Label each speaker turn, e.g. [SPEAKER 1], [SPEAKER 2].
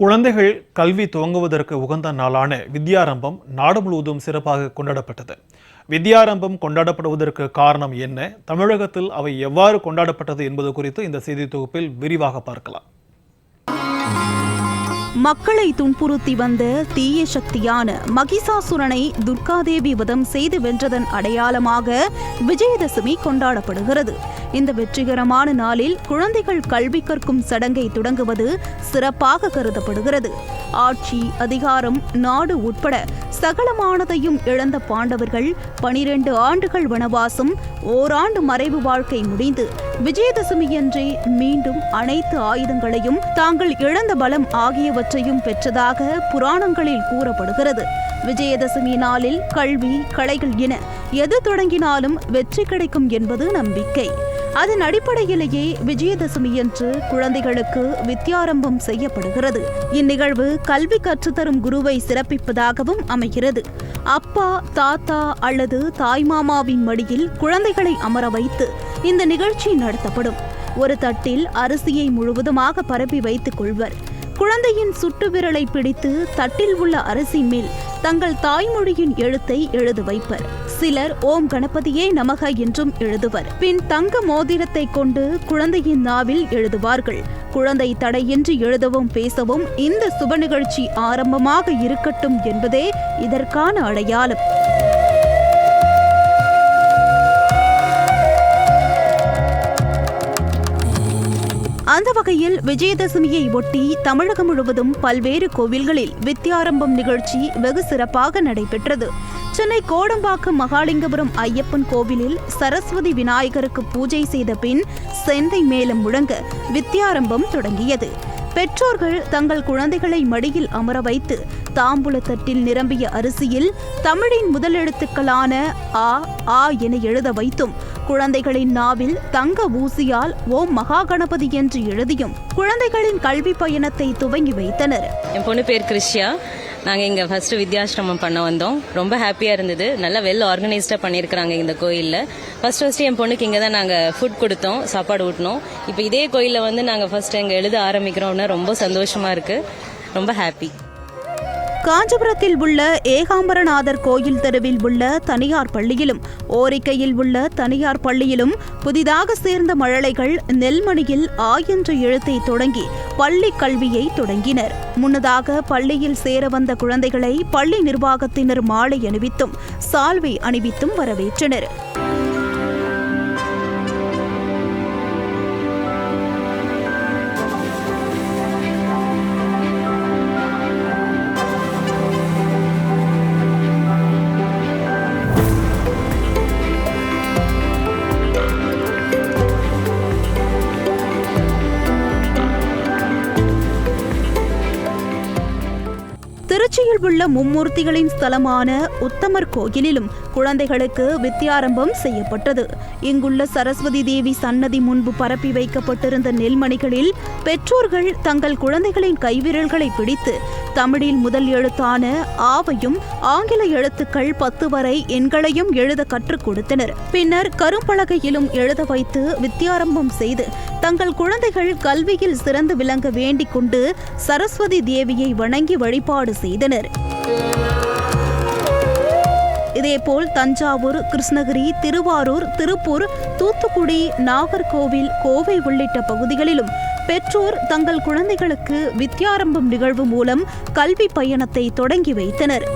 [SPEAKER 1] குழந்தைகள் கல்வி துவங்குவதற்கு உகந்த நாளான வித்யாரம்பம் நாடு முழுவதும் சிறப்பாக கொண்டாடப்பட்டது. வித்யாரம்பம் கொண்டாடப்படுவதற்கு காரணம் என்ன? தமிழகத்தில் அவை எவ்வாறு கொண்டாடப்பட்டது என்பது குறித்து இந்த செய்தி தொகுப்பில் விரிவாக பார்க்கலாம்.
[SPEAKER 2] மக்களை துன்புறுத்தி வந்த தீய சக்தியான மகிஷாசுரனை துர்காதேவி வதம் செய்து வென்றதன் அடையாளமாக விஜயதசமி கொண்டாடப்படுகிறது. இந்த வெற்றிகரமான நாளில் குழந்தைகள் கல்வி கற்கும் சடங்கை தொடங்குவது சிறப்பாக கருதப்படுகிறது. ஆட்சி அதிகாரம் நாடு உட்பட சகலமானதையும் இழந்த பாண்டவர்கள் பனிரெண்டு ஆண்டுகள் வனவாசம் ஓராண்டு மறைவு வாழ்க்கை முடிந்து விஜயதசமியன்றே மீண்டும் அனைத்து ஆயுதங்களையும் தாங்கள் இழந்த பலம் ஆகியவற்றையும் பெற்றதாக புராணங்களில் கூறப்படுகிறது. விஜயதசமி நாளில் கல்வி கலைகள் என எது தொடங்கினாலும் வெற்றி கிடைக்கும் என்பது நம்பிக்கை. அதன் அடிப்படையிலேயே விஜயதசமியன்று குழந்தைகளுக்கு வித்தியாரம்பம் செய்யப்படுகிறது. இந்நிகழ்வு கல்வி கற்றுத்தரும் குருவை சிறப்பிப்பதாகவும் அமைகிறது. அப்பா தாத்தா அல்லது தாய்மாமாவின் மடியில் குழந்தைகளை அமர வைத்து இந்த நிகழ்ச்சி நடத்தப்படும். ஒரு தட்டில் அரிசியை முழுவதுமாக பரப்பி வைத்துக் கொள்வர். குழந்தையின் சுட்டு விரலை பிடித்து தட்டில் உள்ள அரிசி மேல் தங்கள் தாய்மொழியின் எழுத்தை எழுத வைப்பர். சிலர் ஓம் கணபதியே நமக என்றும் எழுதுவர். பின் தங்க மோதிரத்தை கொண்டு குழந்தையின் நாவில் எழுதுவார்கள். குழந்தை தடையின்றி எழுதவும் பேசவும் இந்த சுப நிகழ்ச்சி ஆரம்பமாக இருக்கட்டும் என்பதே இதற்கான அடையாளம். அந்த வகையில் விஜயதசமியை ஒட்டி தமிழகம் முழுவதும் பல்வேறு கோவில்களில் வித்யாரம்பம் நிகழ்ச்சி வெகு சிறப்பாக நடைபெற்றது. சென்னை கோடம்பாக்கம் மகாலிங்கபுரம் ஐயப்பன் கோவிலில் சரஸ்வதி விநாயகருக்கு பூஜை செய்த பின் செந்தை மேலும் முழங்க வித்யாரம்பம் தொடங்கியது. பெற்றோர்கள் தங்கள் குழந்தைகளை மடியில் அமர வைத்து தாம்பூலத்தட்டில் நிரம்பிய அரிசியில் தமிழின் முதலெழுத்துக்களான ஆ ஆ என எழுத வைத்தும் குழந்தைகளின் நாவில் தங்க ஊசியால் ஓம் மகா கணபதி என்று எழுதியும் குழந்தைகளின் கல்வி பயணத்தை துவங்கி வைத்தனர்.
[SPEAKER 3] என் பொண்ணு பேர் கிருஷ்யா. நாங்கள் இங்கே ஃபர்ஸ்ட் வித்யாசிரமம் பண்ண வந்தோம். ரொம்ப ஹாப்பியாக இருந்தது. நல்லா வெல் ஆர்கனைஸ்டாக பண்ணியிருக்கிறாங்க இந்த கோயிலில். ஃபர்ஸ்ட் ஃபர்ஸ்ட் என் பொண்ணுக்கு இங்கே தான் நாங்கள் ஃபுட் கொடுத்தோம் சாப்பாடு ஊட்டினோம். இப்போ இதே கோயிலில் வந்து நாங்கள் ஃபர்ஸ்ட் இங்கே எழுத ஆரம்பிக்கிறோம்னா ரொம்ப சந்தோஷமாக இருக்குது ரொம்ப ஹாப்பி
[SPEAKER 2] காஞ்சிபுரத்தில் உள்ள ஏகாம்பரநாதர் கோயில் தெருவில் உள்ள தனியார் பள்ளியிலும் ஓரிக்கையில் உள்ள தனியார் பள்ளியிலும் புதிதாக சேர்ந்த மழலைகள் நெல்மணியில் ஆ என்ற எழுத்தை தொடங்கி பள்ளி கல்வியை தொடங்கினர். முன்னதாக பள்ளியில் சேர வந்த குழந்தைகளை பள்ளி நிர்வாகத்தினர் மாலை அணிவித்தும் சால்வை அணிவித்தும் வரவேற்றனர். திருச்சியில் உள்ள மும்மூர்த்திகளின் ஸ்தலமான உத்தமர் கோயிலிலும் குழந்தைகளுக்கு வித்தியாரம்பம் செய்யப்பட்டது. இங்குள்ள சரஸ்வதி தேவி சன்னதி முன்பு பரப்பி வைக்கப்பட்டிருந்த நெல்மணிகளில் பெற்றோர்கள் தங்கள் குழந்தைகளின் கைவிரல்களை பிடித்து தமிழில் முதல் எழுத்தான ஆவையும் ஆங்கில எழுத்துக்கள் பத்து வரை எண்களையும் எழுத கற்றுக் கொடுத்தனர். பின்னர் கரும்பலகையிலும் எழுத வைத்து வித்தியாரம்பம் செய்து தங்கள் குழந்தைகள் கல்வியில் சிறந்து விளங்க வேண்டிக் கொண்டு சரஸ்வதி தேவியை வணங்கி வழிபாடு செய்தனர். இதேபோல் தஞ்சாவூர் கிருஷ்ணகிரி திருவாரூர் திருப்பூர் தூத்துக்குடி நாகர்கோவில் கோவை உள்ளிட்ட பகுதிகளிலும் பெற்றோர் தங்கள் குழந்தைகளுக்கு வித்யாரம்பம் நிகழ்வு மூலம் கல்வி பயணத்தை தொடங்கி வைத்தனர்.